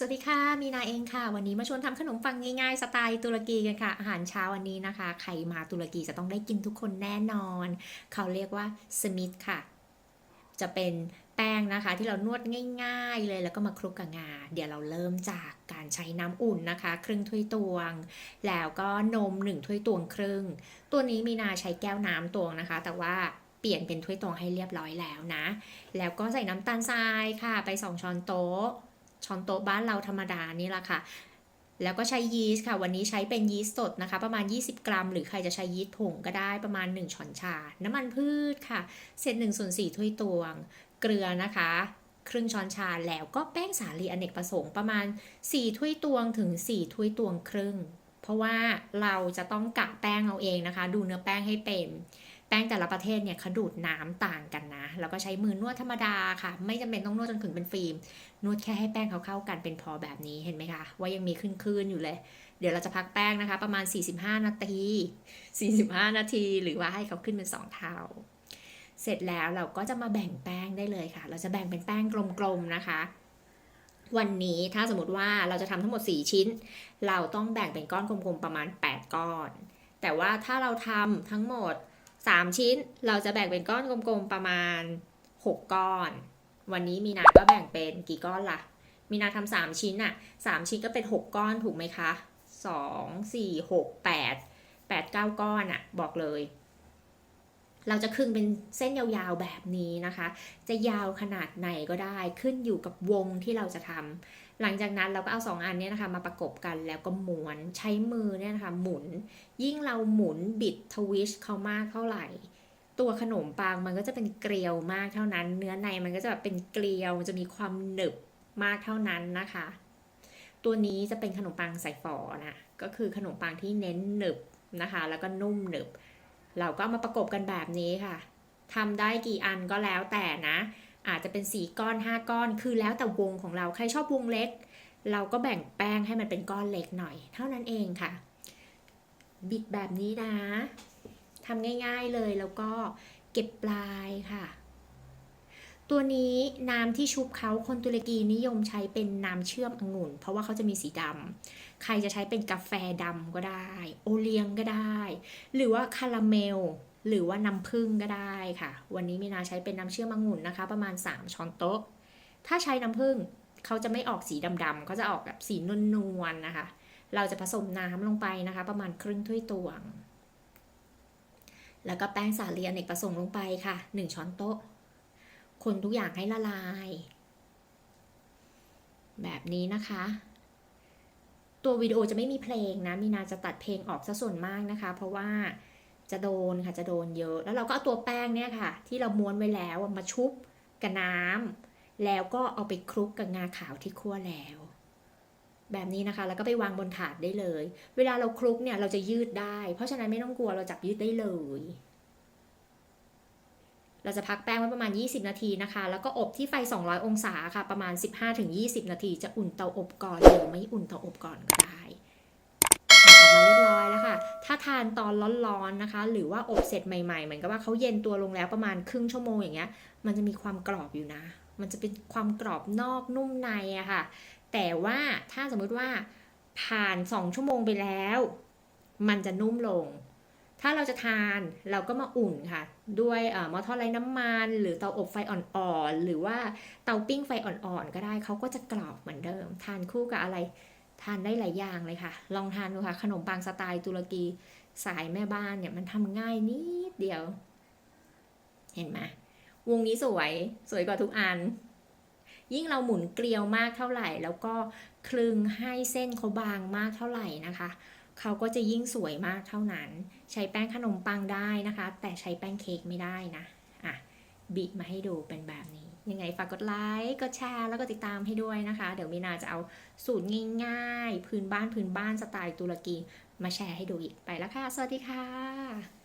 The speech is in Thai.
สวัสดีค่ะ มีนาเองค่ะ วันนี้มาชวนทำขนมปังง่ายๆ สไตล์ตุรกีกันค่ะ อาหารเช้าวันนี้นะคะ ใครมาตุรกีจะต้องได้กินทุกคนแน่นอน เขาเรียกว่าสมิธค่ะ จะเป็นแป้งนะคะ ที่เรานวดง่ายๆเลยแล้วก็มาคลุกกับงา เดี๋ยวเราเริ่มจากการใช้น้ำอุ่นนะคะ ครึ่งถ้วยตวง แล้วก็นมหนึ่งถ้วยตวงครึ่ง ตัวนี้มีนาใช้แก้วน้ำตวงนะคะ แต่ว่าเปลี่ยนเป็นถ้วยตวงให้เรียบร้อยแล้วนะ แล้วก็ใส่น้ำตาลทรายค่ะ ไปสองช้อนโต๊ะ ช้อนโต๊ะบ้านเราธรรมดานี่แหละค่ะแล้วก็ใช้ยีสต์ค่ะ วันนี้ใช้เป็นยีสต์สดนะคะ ประมาณ 20 กรัม หรือใครจะใช้ยีสต์ผงก็ได้ประมาณ 1 ช้อนชา น้ำมันพืชค่ะ เศษ1ส่วน4ถ้วยตวง เกลือนะคะ ครึ่งช้อนชาแล้วก็แป้งสาลีอเนกประสงค์ประมาณ 4 ถ้วยตวงถึง 4 ถ้วยตวงครึ่ง เพราะว่าเราจะต้องกะแป้งเอาเองนะคะ ดูเนื้อแป้งให้เป็น แป้งแต่ละประเทศเนี่ยเขาดูดน้ำต่างกันนะ แล้วก็ใช้มือนวดธรรมดาค่ะ ไม่จำเป็นต้องนวดจนถึงเป็นฟิล์ม นวดแค่ให้แป้งเขาเข้ากันเป็นพอแบบนี้เห็นไหมคะ ว่ายังมีขึ้นๆอยู่เลย เดี๋ยวเราจะพักแป้งนะคะ ประมาณ 45 นาที 45 นาที หรือว่าให้เขาขึ้นเป็น 2 เท่า เสร็จแล้วเราก็จะมาแบ่งแป้งได้เลยค่ะ เราจะแบ่งเป็นแป้งกลมๆนะคะวันนี้ถ้าสมมติว่าเราจะทำทั้งหมด 4 ชิ้น เราต้องแบ่งเป็นก้อนกลมๆประมาณ 8 ก้อน แต่ว่าถ้าเราทำทั้งหมด 3 ชิ้นเราจะแบ่งเป็นก้อนกลมๆประมาณ 6 ก้อน วันนี้มีนาก็แบ่งเป็นกี่ก้อนล่ะ มีนาทำสามชิ้นอะสามชิ้นก็เป็นหกก้อนถูกไหมคะสองสี่หกแปดแปดเก้าก้อนอะบอกเลย เราจะครึ่งเป็นเส้นยาวๆแบบนี้นะคะ จะยาวขนาดไหนก็ได้ขึ้นอยู่กับวงที่เราจะทำ หลังจากนั้นเราก็เอาสองอันเนี้ยนะคะมาประกบกันแล้วก็หม้วนใช้มือเนี่ยนะคะหมุน ยิ่งเราหมุนบิดทวิชเขามากเท่าไหร่ ตัวขนมปังมันก็จะเป็นเกลียวมากเท่านั้น เนื้อในมันก็จะแบบเป็นเกลียวจะมีความหนึบมากเท่านั้นนะคะ ตัวนี้จะเป็นขนมปังใส่ฝอนะก็คือขนมปังที่เน้นหนึบนะคะ แล้วก็นุ่มหนึบ เราก็มาประกบกันแบบนี้ค่ะทำได้กี่อันก็แล้วแต่นะ อาจจะเป็นสีก้อนห้าก้อน คือแล้วแต่วงของเราใครชอบวงเล็ก เราก็แบ่งแป้งให้มันเป็นก้อนเล็กหน่อย เท่านั้นเองค่ะ บิดแบบนี้นะทำง่าย ๆเลยแล้วก็เก็บปลายค่ะ ตัวนี้น้ำที่ชุบเขาคนตุรกีนิยมใช้เป็นน้ำเชื่อมองุ่น เพราะว่าเขาจะมีสีดำใครจะใช้เป็นกาแฟดำก็ได้ โอเลี้ยงก็ได้ หรือว่าคาราเมล หรือว่าน้ำผึ้งก็ได้ค่ะ วันนี้มีนาใช้เป็นน้ำเชื่อมองุ่นนะคะ ประมาณ 3 ช้อนโต๊ะ ถ้าใช้น้ำผึ้งเขาจะไม่ออกสีดำๆเขาจะออกแบบสีนวลๆนะคะ เราจะผสมน้ำลงไปนะคะ ประมาณครึ่งถ้วยตวง แล้วก็แป้งสาลีอเนกประสงค์ลงไปค่ะ 1 ช้อนโต๊ะ คนทุกอย่างให้ละลาย แบบนี้นะคะตัววิดีโอจะไม่มีเพลงนะ มีนาจะตัดเพลงออกซะส่วนมากนะคะ เพราะว่า จะโดนค่ะจะโดนเยอะ แล้วเราก็เอาตัวแป้งเนี่ยค่ะ ที่เราม้วนไว้แล้วมาชุบกับน้ำแล้วก็เอาไปคลุกกับงาขาวที่คั่วแล้ว แบบนี้นะคะ แล้วก็ไปวางบนถาดได้เลย เวลาเราคลุกเนี่ยเราจะยืดได้ เพราะฉะนั้นไม่ต้องกลัวเราจับยืดได้เลย เราจะพักแป้งไว้ประมาณ 20 นาทีนะคะ แล้วก็อบที่ไฟ 200 องศาค่ะ ประมาณ 15-20 นาที จะอุ่นเตาอบก่อนหรือไม่อุ่นเตาอบก่อนก็ได้ เรียบร้อยแล้วค่ะ ถ้าทานตอนร้อนๆนะคะ หรือว่าอบเสร็จใหม่ๆ เหมือนกับว่าเขาเย็นตัวลงแล้วประมาณครึ่งชั่วโมงอย่างเงี้ย มันจะมีความกรอบอยู่นะ มันจะเป็นความกรอบนอกนุ่มในอะค่ะ แต่ว่าถ้าสมมุติว่าผ่าน 2 ชั่วโมงไปแล้ว มันจะนุ่มลง ถ้าเราจะทานเราก็มาอุ่นค่ะ ด้วยเอ่อหม้อทอดไร้น้ำมัน หรือเตาอบไฟอ่อนๆ หรือว่าเตาปิ้งไฟอ่อนๆ ก็ได้ เขาก็จะกรอบเหมือนเดิม ทานคู่กับอะไร ทานได้หลายอย่างเลยค่ะ ลองทานดูค่ะ ขนมปังสไตล์ตุรกีสายแม่บ้านเนี่ยมันทำง่ายนิดเดียว เห็นไหมวงนี้สวยสวยกว่าทุกอัน ยิ่งเราหมุนเกลียวมากเท่าไหร่ แล้วก็คลึงให้เส้นเขาบางมากเท่าไหร่นะคะเขาก็จะยิ่งสวยมากเท่านั้น ใช้แป้งขนมปังได้นะคะ แต่ใช้แป้งเค้กไม่ได้นะอะบิมาให้ดูเป็นแบบนี้ ยังไงฝากกดไลค์กดแชร์แล้วก็ติดตามให้ด้วยนะคะ เดี๋ยวมีนาจะเอาสูตรง่ายๆ พื้นบ้านพื้นบ้านสไตล์ตุรกี มาแชร์ให้ดูอีกไปแล้วค่ะ สวัสดีค่ะ